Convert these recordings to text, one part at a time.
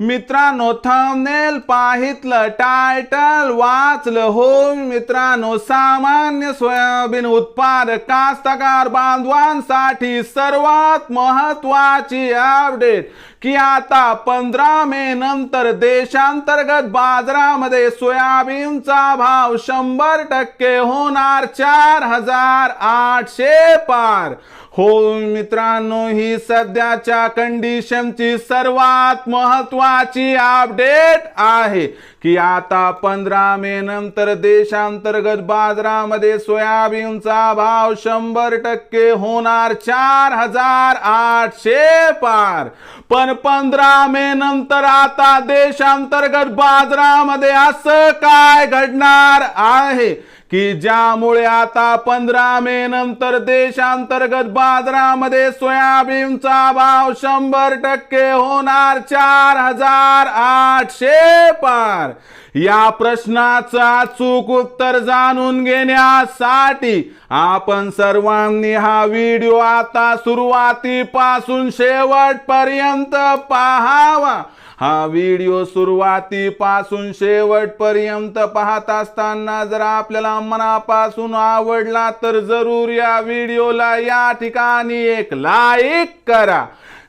मित्रांनो thumbnail पाहितलं title वाचलं हो मित्रांनो सामान्य सोयाबीन उत्पादक कास्तकार बांधवांसाठी सर्वात महत्वाची अपडेट की आता पंधरा मे नंतर देशांतर्गत बाजारामध्ये सोयाबीनचा भाव शंभर टक्के होणार चार हजार आठशे पार. हो मित्रांनो ही सध्याच्या कंडिशनची सर्वात महत्वाची अपडेट आहे. की आता पंधरा मे नंतर देशांतर्गत बाजारामध्ये सोयाबीनचा भाव शंभर टक्के होणार चार हजार आठशे पार. पण पंधरा मे नंतर आता देशांतर्गत बाजारामध्ये असं काय घडणार आहे? की ज्यामुळे आता पंधरा मे नंतर देशांतर्गत बाजारामध्ये सोयाबीनचा भाव शंभर टक्के होणार चार हजार आठशे पार. या प्रश्नाचं अचूक उत्तर जाणून घेण्यासाठी आपण सर्वांनी हा व्हिडिओ आता सुरुवातीपासून शेवटपर्यंत पाहावा. हा व्हिडिओ सुरुवातीपासून शेवटपर्यंत पाहत असताना जर आपल्याला मनापासून आवडला तर जरूर या व्हिडिओला या ठिकाणी एक लाईक करा.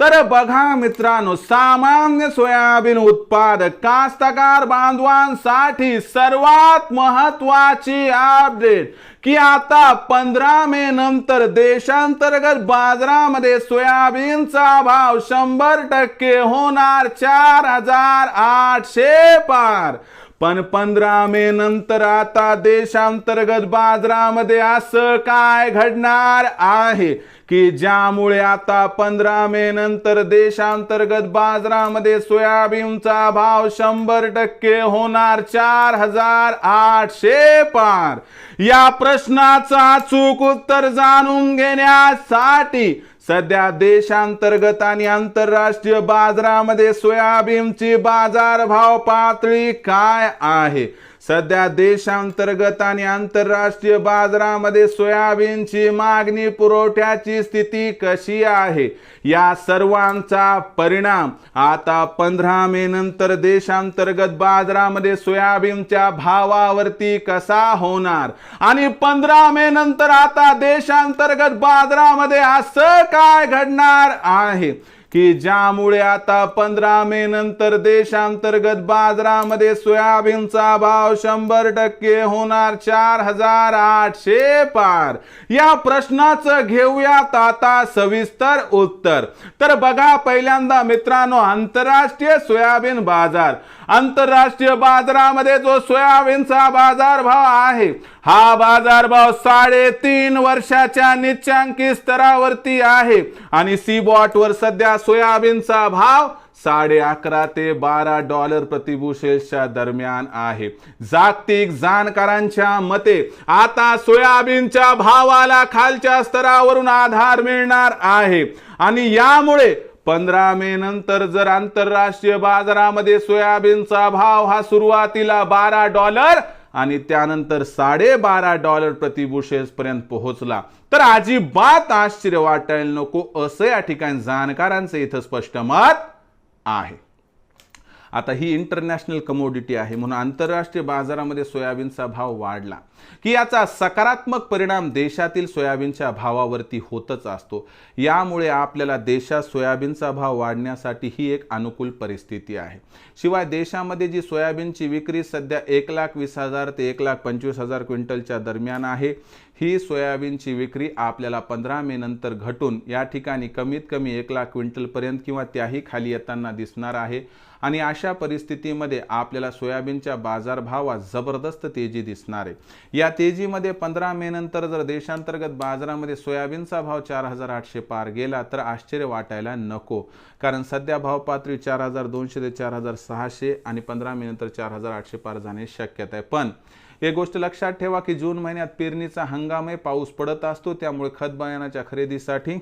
तर बघा मित्रांनो सामान्य सोयाबीन उत्पादक कास्तकार बांधवांसाठी सर्वात महत्वाची अपडेट की आता पंधरा मे नंतर देशांतर्गत बाजारामध्ये सोयाबीनचा भाव शंभर टक्के होणार चार हजार आठशे पार. पण पंधरा मे नंतर आता देशांतर्गत बाजारामध्ये असं काय घडणार आहे? की ज्यामुळे आता पंधरा मे नंतर देशांतर्गत बाजारामध्ये सोयाबीनचा भाव शंभर टक्के होणार चार हजार आठशे पार? या प्रश्नाचं अचूक उत्तर जाणून घेण्यासाठी सध्या देशांतर्गत आणि आंतरराष्ट्रीय बाजारामध्ये सोयाबीनची बाजारभाव पातळी काय आहे? सध्या देशांतर्गत आणि आंतरराष्ट्रीय बाजारामध्ये सोयाबीनची मागणी पुरवठ्याची स्थिती कशी आहे? या सर्वांचा परिणाम आता पंधरा मे नंतर देशांतर्गत बाजारामध्ये सोयाबीनच्या भावावरती कसा होणार? आणि पंधरा मे नंतर आता देशांतर्गत बाजारामध्ये असं काय घडणार आहे? की ज्यामुळे आता पंधरा मे नंतर देशांतर्गत बाजारामध्ये सोयाबीनचा भाव शंभर टक्के होणार चार हजार आठशे पार. या प्रश्नाचं घेऊयात आता सविस्तर उत्तर. तर बघा पहिल्यांदा मित्रांनो आंतरराष्ट्रीय सोयाबीन बाजार. आंतरराष्ट्रीय बाजारामध्ये जो सोयाबीनचा बाजारभाव आहे हा बाजारभाव साडेतीन वर्षाच्या निच्चांकी स्तरावरती आहे. आणि सीबॉटवर सध्या सोयाबीनचा भाव साडे अकरा ते बारा डॉलर प्रतिबुशेलच्या दरम्यान आहे. जागतिक जाणकारांच्या मते आता सोयाबीनच्या भावाला खालच्या स्तरावरून आधार मिळणार आहे. आणि यामुळे पंधरा मे नंतर जर आंतरराष्ट्रीय बाजारामध्ये सोयाबीनचा भाव हा सुरुवातीला बारा डॉलर आणि त्यानंतर साडेबारा डॉलर प्रतिबुशेसपर्यंत पोहोचला. तर अजिबात आश्चर्य वाटायला नको असं या ठिकाणी जाणकारांचं इथं स्पष्ट मत आहे. आता ही इंटरनॅशनल कमोडिटी आहे. म्हणून आंतरराष्ट्रीय बाजारामध्ये सोयाबीनचा भाव वाढला. की याचा सकारात्मक परिणाम देशातील सोयाबीनच्या भावावरती होतच असतो. यामुळे आपल्याला देशात सोयाबीनचा भाव वाढण्यासाठी ही एक अनुकूल परिस्थिती आहे. शिवाय देशामध्ये जी सोयाबीनची विक्री सध्या एक लाख वीस हजार ते एक लाख पंचवीस हजार क्विंटलच्या दरम्यान आहे ही सोयाबीनची विक्री आपल्याला पंधरा मे नंतर घटून या ठिकाणी कमीत कमी एक लाख क्विंटलपर्यंत किंवा त्याही खाली येताना दिसणार आहे. आणि अशा परिस्थितीमध्ये आपल्याला सोयाबीनच्या बाजारभावात जबरदस्त तेजी दिसणार आहे. या तेजीमध्ये पंधरा मे नंतर जर देशांतर्गत बाजारामध्ये सोयाबीनचा भाव चार हजार आठशे पार गेला तर आश्चर्य वाटायला नको. कारण सध्या भाव पातळी चार हजार दोनशे ते चार हजार सहाशे आणि पंधरा मे नंतर चार हजार आठशे पार जाणे शक्यता आहे. पण एक गोष्ट लक्षात ठेवा की जून महिन्यात पेरणीचा हंगाम आहे पाऊस पडत असतो त्यामुळे खतबयानाच्या खरेदीसाठी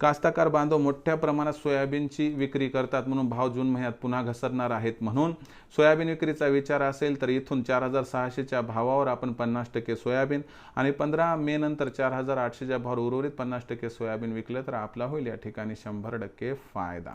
कास्तकार बांधव मोठ्या प्रमाणात सोयाबीनची विक्री करतात म्हणून भाव जून महिन्यात पुन्हा घसरणार आहेत म्हणून. सोयाबीन विक्रीचा विचार असेल तर इथून चार हजार सहाशेच्या भावावर आपण पन्नास टक्के सोयाबीन आणि पंधरा मे नंतर चार हजार आठशेच्या भावावर उर्वरित पन्नास टक्के सोयाबीन विकलं तर आपला होईल या ठिकाणी शंभर टक्के फायदा.